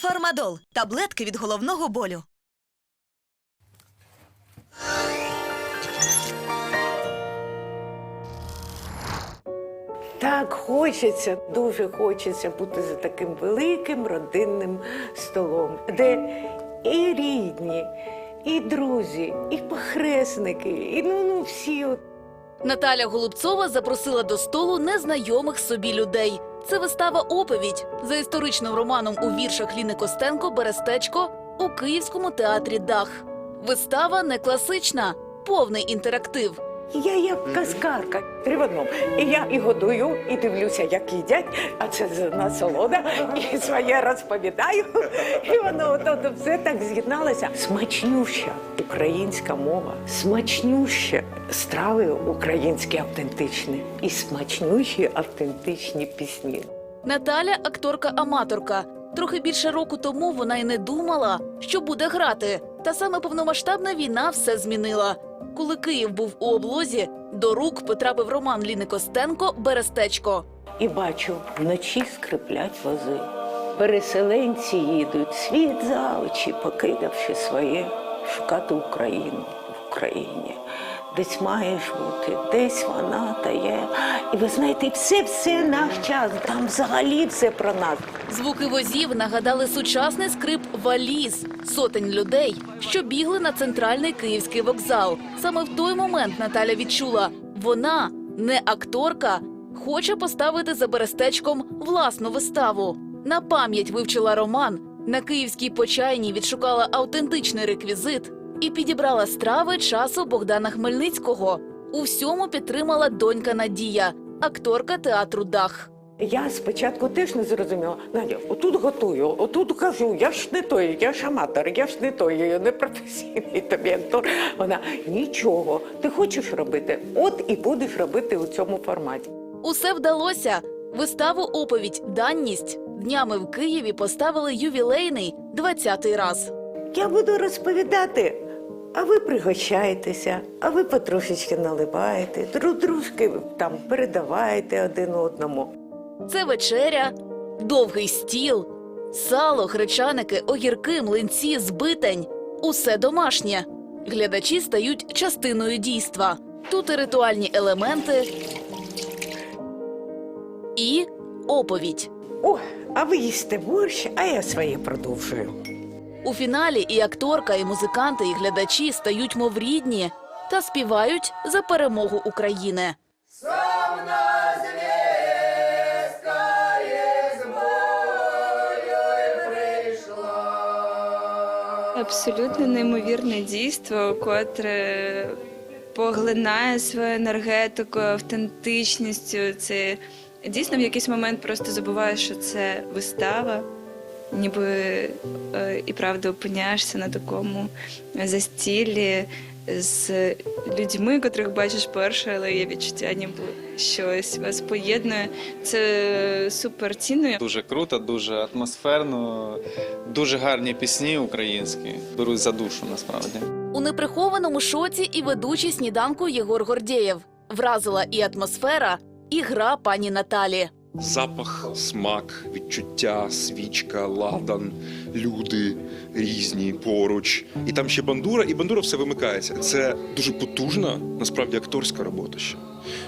Фармадол таблетки від головного болю. Так хочеться, дуже хочеться бути за таким великим родинним столом, де і рідні, і друзі, і похресники, і ну, ну всі. Наталя Голубцова запросила до столу незнайомих собі людей. Це вистава оповідь за історичним романом у віршах Ліни Костенко Берестечко у Київському театрі Дах. Вистава не класична, повний інтерактив. Я як казкарка, три в одному. І я і годую, і дивлюся, як їдять, а це насолода, і своє розповідаю. І воно от, от, все так з'єдналося. Смачнюща українська мова, смачнюща страви українські автентичні і смачнющі автентичні пісні. Наталя акторка-аматорка. Трохи більше року тому вона й не думала, що буде грати. Та саме повномасштабна війна все змінила. Коли Київ був у облозі, до рук потрапив роман Ліни Костенко Берестечко. І бачу, вночі скриплять вози. Переселенці їдуть світ за очі, покидавши своє, шукати Україну в Україні. Десь маєш бути, десь вона та є. І ви знаєте, все все наш час. Там взагалі все про нас. Звуки возів нагадали сучасний скрип валіз сотень людей, що бігли на центральний київський вокзал. Саме в той момент Наталя відчула, вона не акторка, хоче поставити за берестечком власну виставу. На пам'ять вивчила роман. На київській почайні відшукала автентичний реквізит і підібрала страви часу Богдана Хмельницького. У всьому підтримала донька Надія, акторка театру Дах. Я спочатку теж не зрозуміла. Надя, отут готую, отут кажу, я ж не той, я ж аматор, я ж не той, я не професійний тобі актор. Вона нічого, ти хочеш робити, от і будеш робити у цьому форматі. Усе вдалося. Виставу оповідь Данність днями в Києві поставили ювілейний 20-й раз. Я буду розповідати, а ви пригощаєтеся, а ви потрошечки наливаєте, друг дружки там передаваєте один одному. Це вечеря, довгий стіл, сало, гречаники, огірки, млинці, збитень усе домашнє. Глядачі стають частиною дійства. Тут і ритуальні елементи, і оповідь. О, а ви їсте борщ, а я своє продовжую. У фіналі і акторка, і музиканти, і глядачі стають мов рідні та співають за перемогу України. Абсолютно неймовірне дійство, котре поглинає свою енергетикою, автентичністю. Це дійсно в якийсь момент просто забуваєш, що це вистава, ніби е, і правда опиняєшся на такому застіллі з людьми, котрих бачиш перше, але є відчуття, ніби щось вас поєднує. Це супер цінно. Дуже круто, дуже атмосферно, дуже гарні пісні українські. Беруть за душу насправді. У неприхованому шоці і ведучий сніданку Єгор Гордєєв вразила і атмосфера, і гра пані Наталі. Запах, смак, відчуття, свічка, ладан, люди різні поруч. І там ще бандура, і бандура все вимикається. Це дуже потужна, насправді, акторська робота ще.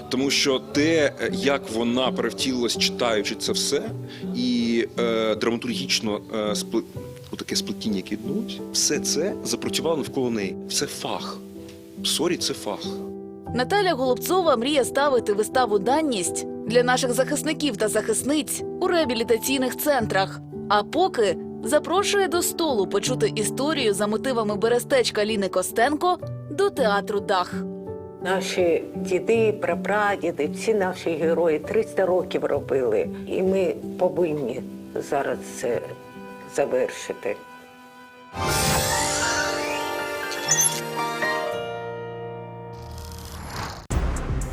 Тому що те, е, як вона перевтілилась, читаючи це все, і е, драматургічно е, спли... таке сплетіння, яке все це запрацювало навколо неї. Це фах. Сорі, це фах. Наталя Голубцова мріє ставити виставу данність для наших захисників та захисниць у реабілітаційних центрах. А поки запрошує до столу почути історію за мотивами берестечка Ліни Костенко до театру Дах. Наші діди, прапрадіди, всі наші герої 300 років робили. І ми повинні зараз це завершити.